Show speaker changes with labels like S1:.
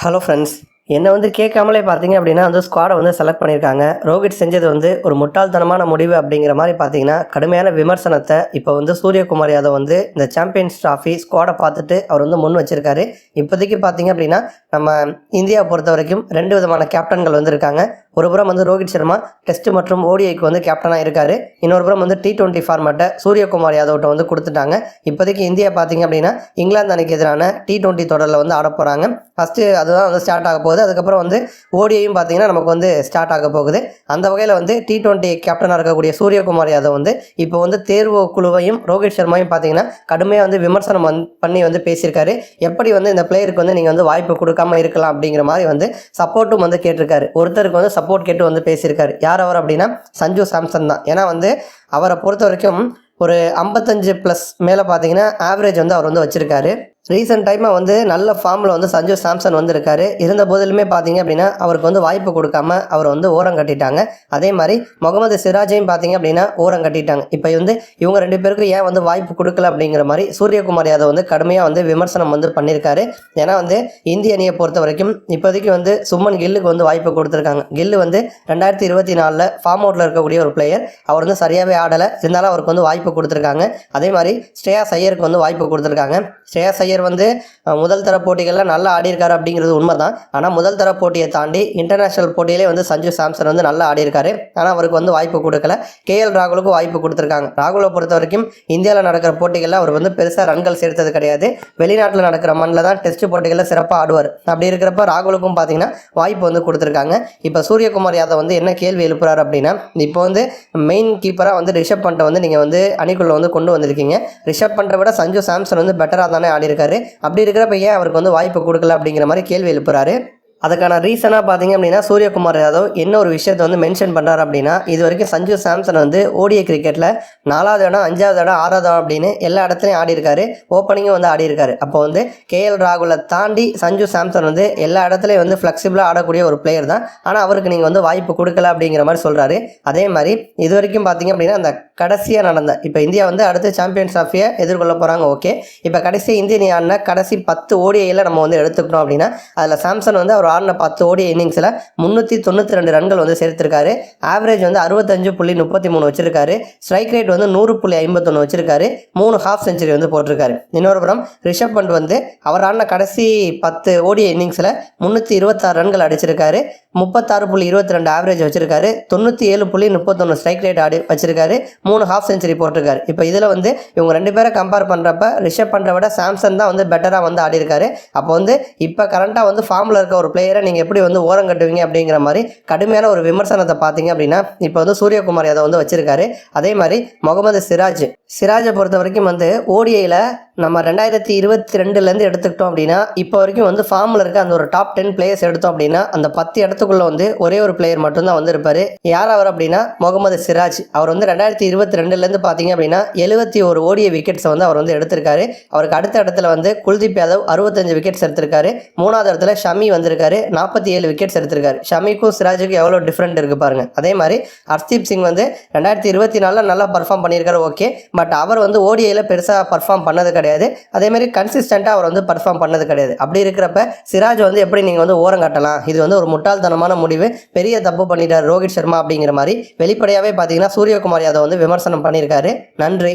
S1: Hello friends என்னை வந்து கேட்காமலே பார்த்தீங்க அப்படின்னா வந்து ஸ்குவாடை வந்து செலக்ட் பண்ணியிருக்காங்க. ரோஹித் செஞ்சது வந்து ஒரு முட்டாள்தனமான முடிவு அப்படிங்கிற மாதிரி பார்த்தீங்கன்னா கடுமையான விமர்சனத்தை இப்போ வந்து சூரியகுமார் யாதவ் வந்து இந்த சாம்பியன்ஸ் ட்ராஃபி ஸ்குவாடை பார்த்துட்டு அவர் வந்து முன் வச்சிருக்காரு. இப்போதைக்கு பார்த்தீங்க அப்படின்னா நம்ம இந்தியாவை பொறுத்த வரைக்கும் ரெண்டு விதமான கேப்டன்கள் வந்து இருக்காங்க. ஒரு புறம் வந்து ரோஹித் சர்மா டெஸ்ட் மற்றும் ஓடிஐக்கு வந்து கேப்டனாக இருக்காரு. இன்னொரு புறம் வந்து டி டுவெண்ட்டி ஃபார்மேட்டை சூரியகுமார் யாதவ்கிட்ட வந்து கொடுத்துட்டாங்க. இப்போதைக்கு இந்தியா பார்த்தீங்க அப்படின்னா இங்கிலாந்து அணிக்கு எதிரான டி டுவெண்ட்டி தொடரில் வந்து ஆட போகிறாங்க ஃபஸ்ட்டு அதுதான் வந்து ஸ்டார்ட் ஆக போகுது. அதுக்கப்புறம் வந்து ஓடியையும் பார்த்தீங்கன்னா நமக்கு வந்து ஸ்டார்ட் ஆக போகுது. அந்த வகையில் வந்து டி டுவெண்ட்டி கேப்டனாக இருக்கக்கூடிய சூரியகுமார் யாதவ் வந்து இப்போ வந்து தேர்வு குழுவையும் ரோஹித் சர்மாவையும் பார்த்தீங்கன்னா கடுமையாக வந்து விமர்சனம் வந் பண்ணி வந்து பேசியிருக்காரு. எப்படி வந்து இந்த பிளேயருக்கு வந்து நீங்கள் வந்து வாய்ப்பு கொடுக்காம இருக்கலாம் அப்படிங்கிற மாதிரி வந்து சப்போர்ட்டும் வந்து கேட்டிருக்காரு. ஒருத்தருக்கு வந்து சப்போர்ட் கேட்டு வந்து பேசியிருக்காரு. யார் அவர் அப்படின்னா சஞ்சு சாம்சன் தான். ஏன்னா வந்து அவரை பொறுத்த வரைக்கும் ஒரு ஐம்பத்தஞ்சு ப்ளஸ் மேலே பார்த்தீங்கன்னா ஆவரேஜ் வந்து அவர் வந்து வச்சுருக்காரு. ரீசெண்ட் டைமாக வந்து நல்ல ஃபார்மில் வந்து சஞ்சு சாம்சன் வந்திருக்காரு. இருந்த போதிலுமே பார்த்தீங்க அப்படின்னா அவருக்கு வந்து வாய்ப்பு கொடுக்காம அவர் வந்து ஓரம் கட்டிட்டாங்க. அதே மாதிரி முகமது சிராஜையும் பார்த்தீங்க அப்படின்னா ஓரம் கட்டிட்டாங்க. இப்போ வந்து இவங்க ரெண்டு பேருக்கும் ஏன் வந்து வாய்ப்பு கொடுக்கல அப்படிங்கிற மாதிரி சூரியகுமார் யாதவ் வந்து கடுமையாக வந்து விமர்சனம் வந்து பண்ணியிருக்காரு ஏன்னா வந்து இந்திய அணியை பொறுத்த வரைக்கும் இப்போதைக்கு வந்து சுமன் கில்லுக்கு வந்து வாய்ப்பு கொடுத்துருக்காங்க. கில்லு வந்து ரெண்டாயிரத்தி இருபத்தி நாலில் ஃபார்ம் அவுட்டில் இருக்கக்கூடிய ஒரு பிளேயர் அவர் வந்து சரியாகவே ஆடலை. இருந்தாலும் அவருக்கு வந்து வாய்ப்பு கொடுத்துருக்காங்க. அதே மாதிரி ஸ்ரேயா ஐயருக்கு வந்து வாய்ப்பு கொடுத்துருக்காங்க. ஸ்ரேயா ஐயர் வந்து முதல் தர போட்டிகளில் நல்லா ஆடியிருக்காரு அப்படிங்கிறது உண்மை தான் ஆனால் முதல் தர போட்டியை தாண்டி இன்டர்நேஷனல் போட்டியிலே வந்து சஞ்சு சாம்சன் வந்து நல்லா ஆடியிருக்காரு. ஆனால் அவருக்கு வந்து வாய்ப்பு கொடுக்கல. கேஎல் ராகுலுக்கு வாய்ப்பு கொடுத்துருக்காங்க. ராகுலை பொறுத்த வரைக்கும் இந்தியாவில் நடக்கிற போட்டிகளில் அவர் வந்து பெருசாக ரன்கள் சேர்த்தது கிடையாது. வெளிநாட்டில் நடக்கிற மண்ணில் தான் டெஸ்ட் போட்டிகளில் சிறப்பாக ஆடுவார். அப்படி இருக்கிறப்ப ராகுலுக்கும் பார்த்தீங்கன்னா வாய்ப்பு வந்து கொடுத்துருக்காங்க. இப்போ சூரியகுமார் யாதவ் வந்து என்ன கேள்வி எழுப்புறாரு அப்படின்னா இப்போ வந்து மெயின் கீப்பராக வந்து ரிஷப் பண்ட்டை வந்து நீங்கள் வந்து அணிக்குள்ளே வந்து கொண்டு வந்திருக்கீங்க. ரிஷப் பண்ட்டை விட சஞ்சு சாம்சன் வந்து பெட்டராக தானே இருக்காரு. அப்படி இருக்கிறப்ப ஏன் அவருக்கு வந்து வாய்ப்பு கொடுக்கல அப்படிங்கிற மாதிரி கேள்வி எழுப்புறாரு. அதுக்கான ரீசனாக பார்த்தீங்க அப்படின்னா சூரியகுமார் யாதவ் என்ன ஒரு விஷயத்தை வந்து மென்ஷன் பண்ணுறாரு அப்படின்னா இது வரைக்கும் சஞ்சு சாம்சன் வந்து ஓடிய கிரிக்கெட்டில் நாலாவது இடம் அஞ்சாவது இடம் ஆறாவது இடம் அப்படின்னு எல்லா இடத்துலையும் ஆடி இருக்காரு ஓப்பனிங்கும் வந்து ஆடி இருக்காரு அப்போ வந்து கேஎல் ராகுலை தாண்டி சஞ்சு சாம்சன் வந்து எல்லா இடத்துலையும் வந்து ஃப்ளெக்சிபிளாக ஆடக்கூடிய ஒரு பிளேயர் தான். ஆனால் அவருக்கு நீங்கள் வந்து வாய்ப்பு கொடுக்கல அப்படிங்கிற மாதிரி சொல்கிறாரு அதே மாதிரி இது வரைக்கும் பார்த்தீங்க அப்படின்னா அந்த கடைசியாக நடந்த இப்போ இந்தியா வந்து அடுத்து சாம்பியன்ஸ் ஆஃபியை எதிர்கொள்ள போகிறாங்க ஓகே இப்போ கடைசி இந்திய நீ ஆடினா கடைசி பத்து ஓடிஐயில் நம்ம வந்து எடுத்துக்கணும் அப்படின்னா அதில் சாம்சன் வந்து அவர் ஆடின பத்து ஓடி இன்னிங்ஸில் முந்நூற்றி தொண்ணூற்றி ரெண்டு ரன்கள் வந்து சேர்த்திருக்காரு. ஆவரேஜ் வந்து அறுபத்தஞ்சு புள்ளி முப்பத்தி மூணு வச்சிருக்காரு. ஸ்ட்ரைக் ரேட் வந்து நூறு புள்ளி ஐம்பத்தொன்று வச்சிருக்காரு. மூணு ஹாஃப் செஞ்சுரி வந்து போட்டிருக்காரு. இன்னொரு புறம் ரிஷப் பண்ட் வந்து அவர் ஆடின கடைசி பத்து ஓடிய இன்னிங்ஸில் முந்நூற்றி இருபத்தாறு ரன்கள் அடிச்சிருக்காரு. முப்பத்தாறு புள்ளி இருபத்தி ரெண்டு ஆவரேஜ் வச்சிருக்காரு. தொண்ணூற்றி ஏழு புள்ளி முப்பத்தொன்று ஸ்ட்ரைக் ரேட் ஆடி வச்சிருக்காரு. மூணு ஹாஃப் செஞ்சுரி போட்டிருக்காரு. இப்போ இதில் வந்து இவங்க ரெண்டு பேரை கம்பேர் பண்ணுறப்ப ரிஷப் பண்ணுற விட சாம்சன் தான் வந்து பெட்டராக வந்து ஆடி இருக்காரு அப்போ வந்து இப்போ கரண்ட்டாக வந்து ஃபார்மில் இருக்க ஒரு பிளேயரை நீங்கள் எப்படி வந்து ஓரம் கட்டுவீங்க அப்படிங்கிற மாதிரி கடுமையான ஒரு விமர்சனத்தை பார்த்தீங்க அப்படின்னா இப்போ வந்து சூரியகுமார் யாதவ் வந்து வச்சிருக்காரு. அதே மாதிரி முகமது சிராஜ் சிராஜை பொறுத்த வரைக்கும் வந்து ஓடிஐயில் நம்ம ரெண்டாயிரத்தி இருபத்தி ரெண்டுலேருந்து எடுத்துக்கிட்டோம் அப்படின்னா இப்போ வரைக்கும் வந்து ஃபார்மில் இருக்க அந்த ஒரு டாப் டென் பிளேயர்ஸ் எடுத்தோம் அப்படின்னா அந்த பத்து இடத்துக்குள்ளே வந்து ஒரே ஒரு பிளேயர் மட்டும்தான் வந்து இருப்பார். யார் அவர் அப்படின்னா முகமது சிராஜ். அவர் வந்து ரெண்டாயிரத்தி இருபத்தி ரெண்டுலேருந்து பார்த்தீங்க அப்படின்னா எழுபத்தி ஒரு ஓடிய விக்கெட்ஸை வந்து அவர் வந்து எடுத்திருக்காரு. அவருக்கு அடுத்த இடத்துல வந்து குல்தீப் யாதவ் அறுபத்தஞ்சு விக்கெட்ஸ் எடுத்திருக்காரு. மூணாவது இடத்துல ஷமி வந்திருக்காரு. நாற்பத்தி ஏழு விக்கெட்ஸ் எடுத்திருக்காரு. ஷமிக்கும் சிராஜுக்கும் எவ்வளோ டிஃப்ரெண்ட் இருக்கு பாருங்கள் அதே மாதிரி ஹர்தீப் சிங் வந்து ரெண்டாயிரத்தி இருபத்தி நாலில் நல்லா பர்ஃபார்ம் பண்ணியிருக்காரு. ஓகே பட் அவர் வந்து ஓடிஐயில் பெருசாக பர்ஃபார்ம் பண்ணது கிடையாது. அதேமாரி கன்சிஸ்டண்ட்டாக அவர் வந்து பர்ஃபார்ம் பண்ணது கிடையாது. அப்படி இருக்கிறப்ப சிராஜ் வந்து எப்படி நீங்கள் வந்து ஓரம் கட்டலாம்? இது வந்து ஒரு முட்டாள்தனமான முடிவு. பெரிய தப்பு பண்ணிட்டார் ரோஹித் சர்மா அப்படிங்கிற மாதிரி. வெளிப்படையாகவே பார்த்தீங்கன்னா சூரியகுமார் யாதவ் வந்து விமர்சனம் பண்ணியிருக்காரு. நன்றி.